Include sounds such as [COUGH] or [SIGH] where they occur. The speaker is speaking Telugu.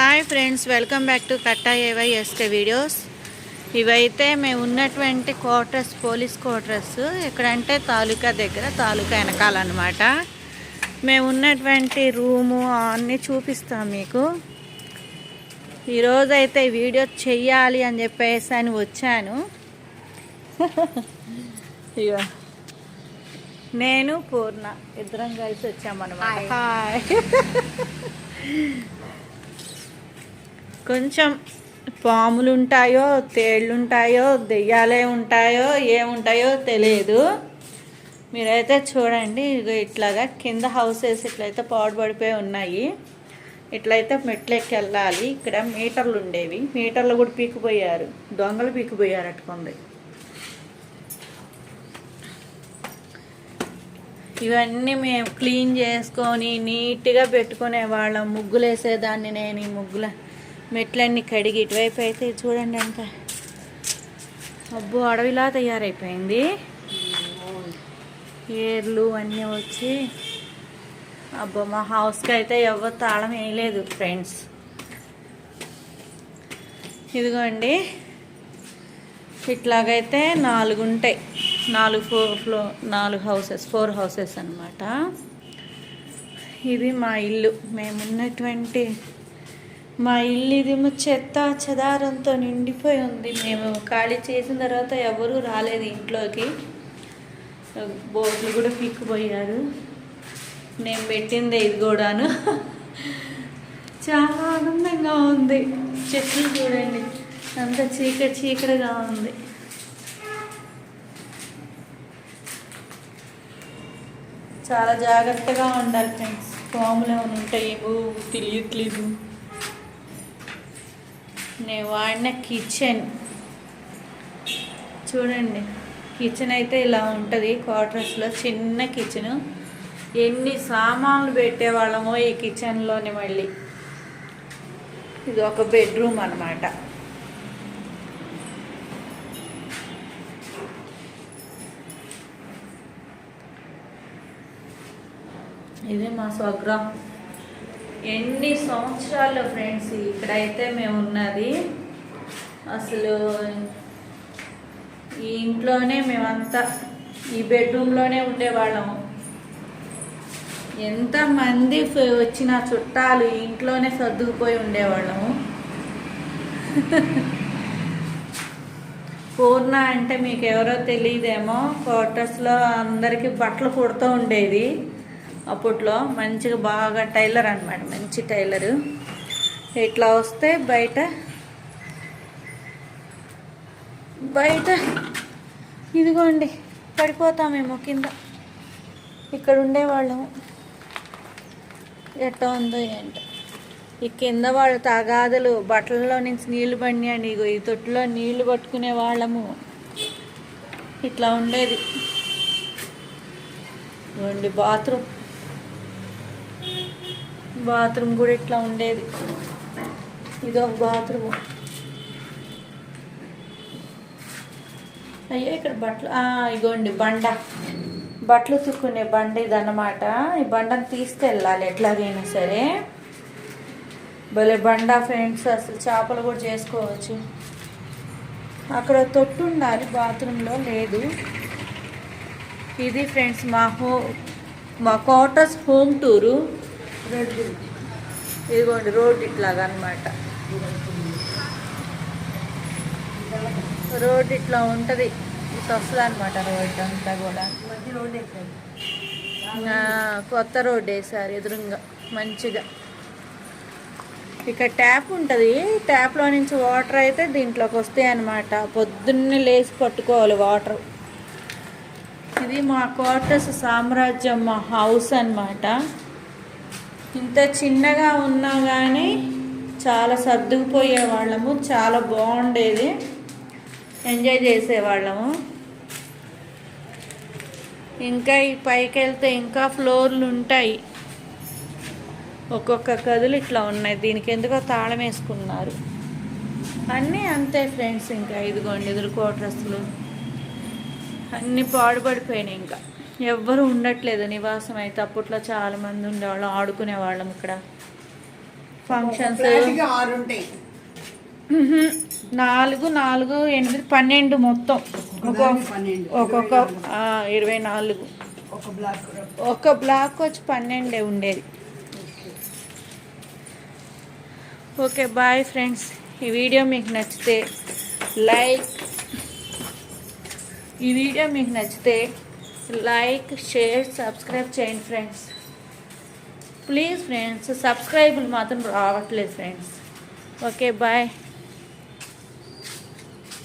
Hi friends welcome back to Katta ఏవై ఎస్టే వీడియోస్ ఇవైతే మేము ఉన్నటువంటి క్వార్టర్స్ పోలీస్ క్వార్టర్స్ ఎక్కడంటే తాలూకా దగ్గర తాలూకా వెనకాలన్నమాట. మేము ఉన్నటువంటి రూము అన్నీ చూపిస్తాం మీకు. ఈరోజు అయితే వీడియో చెయ్యాలి అని చెప్పేసి అని వచ్చాను. [LAUGHS] ఇగో నేను పూర్ణ ఇద్దరం కలిసి వచ్చామన్నమాట. హాయ్ [LAUGHS] కొంచెం పాములు ఉంటాయో తేళ్ళు ఉంటాయో దెయ్యాలే ఉంటాయో ఏముంటాయో తెలియదు. మీరైతే చూడండి ఇగో ఇట్లాగా కింద హౌసెస్ ఇట్లయితే పాడుపడిపోయి ఉన్నాయి. ఇట్లయితే మెట్లెక్కి వెళ్ళాలి ఇక్కడ మీటర్లు ఉండేవి మీటర్లు కూడా పీకిపోయారు. దొంగలు పీకిపోయారు అట్టుకుంది ఇవన్నీ మేము క్లీన్ చేసుకొని నీట్గా పెట్టుకునే వాళ్ళం ముగ్గులు వేసేదాన్ని నేను ఈ ముగ్గుల మెట్లన్నీ కడిగి ఇటువైపు అయితే చూడండి అంత. అబ్బో అడవిలా తయారైపోయింది. ఏర్లు అన్నీ వచ్చి అబ్బో మా హౌస్కి అయితే ఎవరు తాళం వేయలేదు ఫ్రెండ్స్ ఇదిగోండి. ఇట్లాగైతే నాలుగు ఉంటాయి. నాలుగు ఫోర్ ఫ్లో నాలుగు హౌసెస్ ఫోర్ హౌసెస్ అన్నమాట. ఇది మా ఇల్లు. మేమున్నటువంటి మా ఇల్లు ఇది చెత్త చెదారంతో నిండిపోయి ఉంది మేము ఖాళీ చేసిన తర్వాత ఎవరూ రాలేదు ఇంట్లోకి. బోట్లు కూడా పీక్కుపోయారు. నేను పెట్టింది ఇది కూడాను. చాలా ఆనందంగా ఉంది. చెట్లు చూడండి. అంత చీకటి చీకటిగా ఉంది. చాలా జాగ్రత్తగా ఉండాలి ఫ్రెండ్స్. పాములు ఏమైనా ఉంటాయేమో తెలియట్లేదు. నేను వాడిన కిచెన్ చూడండి కిచెన్ అయితే ఇలా ఉంటుంది క్వార్టర్స్లో చిన్న కిచెన్ ఎన్ని సామాన్లు పెట్టేవాళ్ళమో ఈ కిచెన్లోనే మళ్ళీ. ఇది ఒక బెడ్రూమ్ అన్నమాట. ఇది మా స్వగ్రహం ఎన్ని సంవత్సరాలు ఫ్రెండ్స్ ఇక్కడైతే మేము ఉన్నది? అసలు ఈ ఇంట్లోనే మేమంతా ఈ బెడ్రూమ్లోనే ఉండేవాళ్ళము. ఎంతమంది వచ్చిన చుట్టాలు ఇంట్లోనే సర్దుకుపోయి ఉండేవాళ్ళము. [LAUGHS] పూర్ణ అంటే మీకు ఎవరో తెలియదేమో క్వార్టర్స్లో అందరికీ బట్టలు కుడుతూ ఉండేది. అప్పట్లో మంచిగా బాగా టైలర్ అనమాట మంచి టైలరు. ఇట్లా వస్తే బయట బయట ఇదిగోండి పడిపోతామేమో కింద. ఇక్కడ ఉండేవాళ్ళము. ఎట్లా ఉందో ఏంటో. ఈ కింద వాళ్ళు తగాదలు బట్టలలో నుంచి నీళ్ళు పడినాయండి ఇగో ఈ తొట్టులో నీళ్ళు పట్టుకునే వాళ్ళము. ఇట్లా ఉండేది. ఇవ్వండి బాత్రూమ్. బాత్రూమ్ కూడా ఇట్లా ఉండేది. ఇదో బాత్రూమ్. అయ్యో ఇక్కడ బట్టలు ఇగోండి బండ. బట్టలు ఉతుక్కునే బండ ఇదన్నమాట. ఈ బండను తీసుకెళ్ళాలి ఎట్లాగైనా సరే. భలే బండ ఫ్రెండ్స్ అసలు చేపలు కూడా చేసుకోవచ్చు. అక్కడ తొట్టు ఉండాలి బాత్రూంలో లేదు. ఇది ఫ్రెండ్స్ మా హో మా క్వార్టర్స్ హోమ్ టూరు. ఇదిగోండి రోడ్ ఇట్లాగా అనమాట రోడ్ ఇట్లా ఉంటుంది. తొసలు వస్తుంది అనమాట రోడ్ అంతా కూడా. కొత్త రోడ్ వేసారు ఎదురుగా మంచిగా. ఇక్కడ ట్యాప్ ఉంటుంది. ట్యాప్లో నుంచి వాటర్ అయితే దీంట్లోకి వస్తాయి అనమాట పొద్దున్నే లేచి పట్టుకోవాలి వాటర్. ఇది మా క్వార్టర్స్ సామ్రాజ్యం మా హౌస్ అన్నమాట. ఇంత చిన్నగా ఉన్నా కానీ చాలా సర్దుకుపోయే వాళ్ళము చాలా బాగుండేది. ఎంజాయ్ చేసేవాళ్ళము. ఇంకా ఈ పైకి వెళ్తే ఇంకా ఫ్లోర్లు ఉంటాయి. ఒక్కొక్క గదులు ఇట్లా ఉన్నాయి. దీనికి ఎందుకో తాళం వేసుకున్నారు. అన్నీ అంతే ఫ్రెండ్స్ ఇంకా. ఇదిగోండి ఎదురు క్వార్టర్స్లు అన్నీ పాడుపడిపోయినాయి ఇంకా. ఎవ్వరు ఉండట్లేదు. నివాసం అయితే అప్పట్లో చాలా మంది ఉండేవాళ్ళం ఆడుకునేవాళ్ళం ఇక్కడ. ఫంక్షన్స్ నాలుగు నాలుగు ఎనిమిది పన్నెండు మొత్తం. ఒక్కొక్క ఇరవై నాలుగు. ఒక బ్లాక్ వచ్చి పన్నెండే ఉండేది. Okay bye friends. ఈ వీడియో మీకు నచ్చితే లైక్. ఈ వీడియో మీకు నచ్చితే లైక్ షేర్ సబ్స్క్రైబ్ చేయండి ఫ్రెండ్స్ ప్లీజ్ ఫ్రెండ్స్ సబ్స్క్రైబులు మాత్రం రావట్లేదు ఫ్రెండ్స్ ఓకే బాయ్